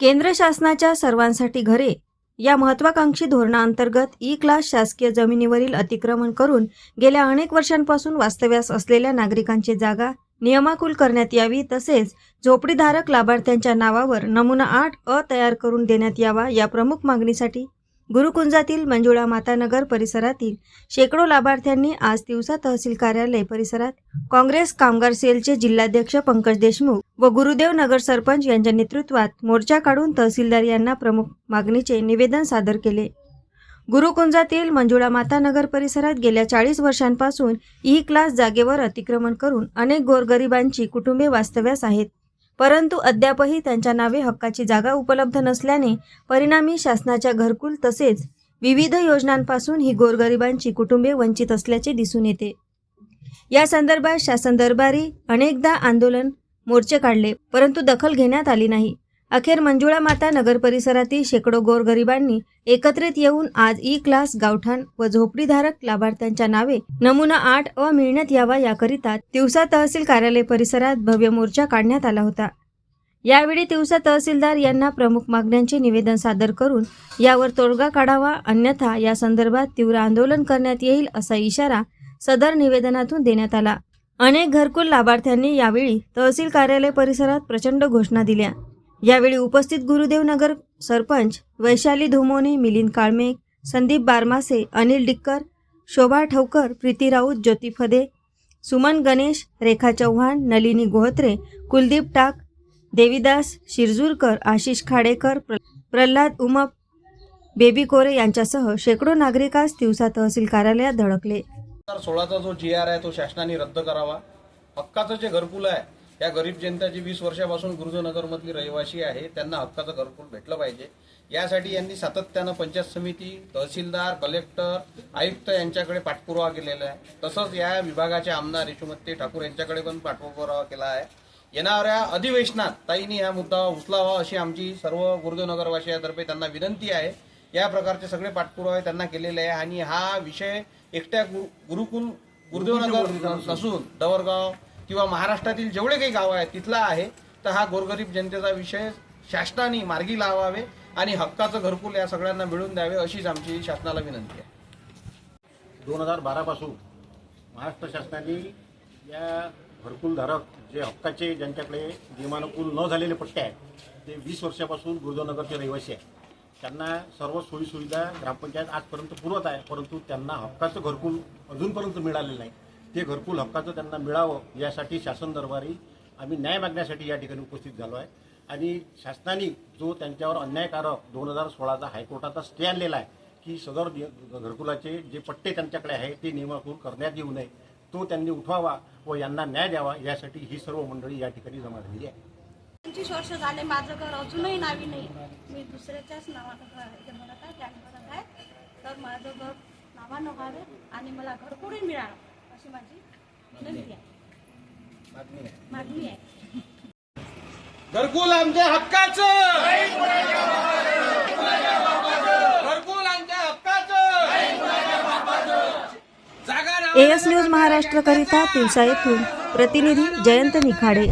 केंद्र शासनाच्या सर्वांसाठी घरे या महत्वाकांक्षी धोरणाअंतर्गत ई क्लास शासकीय जमिनीवरील अतिक्रमण करून गेल्या अनेक वर्षांपासून वास्तव्यास असलेल्या नागरिकांची जागा नियमाकुल करण्यात यावी तसेच झोपडीधारक लाभार्थ्यांच्या नावावर नमुना आठ अ तयार करून देण्यात यावा या प्रमुख मागणीसाठी गुरुकुंजातील मंजुळा मातानगर परिसरातील शेकडो लाभार्थ्यांनी आज दिवसा तहसील कार्यालय परिसरात काँग्रेस कामगार सेलचे जिल्हाध्यक्ष पंकज देशमुख व गुरुदेव नगर सरपंच यांच्या नेतृत्वात मोर्चा काढून तहसीलदार यांना प्रमुख मागणीचे निवेदन सादर केले. गुरुकुंजातील मंजुळा मातानगर परिसरात गेल्या चाळीस वर्षांपासून ई क्लास जागेवर अतिक्रमण करून अनेक गोरगरिबांची कुटुंबे वास्तव्यास आहेत. परंतु अद्यापही त्यांच्या नावे हक्काची जागा उपलब्ध नसल्याने परिणामी शासनाच्या घरकुल तसेच विविध योजनांपासून ही गोरगरिबांची कुटुंबे वंचित असल्याचे दिसून येते. या संदर्भात शासन दरबारी अनेकदा आंदोलन मोर्चे काढले परंतु दखल घेण्यात आली नाही. अखेर मंजुळा माता नगर परिसरातील शेकडो गोरगरिबांनी एकत्रित येऊन आज ई क्लास गावठाण व झोपडीधारक लाभार्थ्यांच्या नावे नमुना आठ अ मिळण्यात यावा याकरिता तिवसा तहसील कार्यालय परिसरात भव्य मोर्चा काढण्यात आला होता. यावेळी तिवसा तहसीलदार यांना प्रमुख मागण्यांचे निवेदन सादर करून यावर तोडगा काढावा अन्यथा या संदर्भात तीव्र आंदोलन करण्यात येईल असा इशारा सदर निवेदनातून देण्यात आला. अनेक घरकुल लाभार्थ्यांनी यावेळी तहसील कार्यालय परिसरात प्रचंड घोषणा दिल्या. यावेळी उपस्थित गुरुदेवनगर सरपंच वैशाली धोमोने मिलिंद काळमेघ संदीप बारमासे अनिल डिक्कर शोभा ठवकर प्रीती राऊत ज्योती फदे सुमन गणेश रेखा चव्हाण नलिनी गोहत्रे कुलदीप टाक देवीदास शिरजूरकर आशिष खाडेकर प्र प्रल्हाद उमप बेबी कोरे यांच्यासह शेकडो नागरिकास दिवसा तहसील कार्यालयात धडकले. सोळाचा जो जी आर आहे तो शासनाने रद्द करावा. हक्काचं जे घरकुल आहे या गरीब जनताची वीस वर्षापासून गुरुजनगरमधली रहिवासी आहे त्यांना हक्काचं घरकुल भेटलं पाहिजे. यासाठी यांनी सातत्यानं पंचायत समिती तहसीलदार कलेक्टर आयुक्त यांच्याकडे पाठपुरावा केलेला आहे. तसंच या विभागाचे आमदार यशोमती ठाकूर यांच्याकडे पण पाठपुरावा केला आहे. येणाऱ्या अधिवेशनात ताईंनी हा मुद्दा उचलावा अशी आमची सर्व गुरुदेवनगरवासियातर्फे त्यांना विनंती आहे. या प्रकारचे सगळे पाठपुरावे त्यांना केलेले आहे आणि हा विषय एकट्या गुरु गुरुकुल गुरुदेवनगर नसून दवरगाव किंवा महाराष्ट्रातील जेवढे काही गाव आहेत तिथला आहे तर हा गोरगरीब जनतेचा विषय शासनाने मार्गी लावावे आणि हक्काचं घरकुल या सगळ्यांना मिळून द्यावे अशीच आमची शासनाला विनंती आहे. दोन हजार बारापासून महाराष्ट्र शासनाने या घरकुलधारक जे हक्काचे ज्यांच्याकडे नियमानुकूल न झालेले पट्टे आहेत ते वीस वर्षापासून गुरुदेवनगरचे रहिवासी आहेत. त्यांना सर्व सोयीसुविधा ग्रामपंचायत आजपर्यंत पुरवत आहे परंतु त्यांना हक्काचं घरकुल अजूनपर्यंत मिळालेलं नाही. ते घरकुल हक्काचं त्यांना मिळावं यासाठी शासन दरबारी आम्ही न्याय मागण्यासाठी या ठिकाणी उपस्थित झालो आहे. आणि शासनाने जो त्यांच्यावर अन्यायकारक दोन हजार सोळाचा हायकोर्टाचा स्टे आणलेला आहे की सदर घरकुलाचे जे पट्टे त्यांच्याकडे आहे ते नियमाकूर करण्यात येऊ नये तो त्यांनी उठवावा व यांना न्याय द्यावा यासाठी ही सर्व मंडळी या ठिकाणी जमा झालेली आहे. पंचवीस वर्ष झाले माझं घर अजूनही नावी नाही. मी दुसऱ्याच्याच नावानं घर आहे. म्हणत आहे प्लॅन आहे तर माझं घर नावानं व्हावे आणि मला घरकुलही मिळावं. अशी माझी विनंती आहे. मागणी आहे. घरकुल आमच्या हक्काचं! घरकुल आमच्या हक्काचं! जागा एएस न्यूज महाराष्ट्रकरिता तिवसा येथून प्रतिनिधी जयंत निखाडे.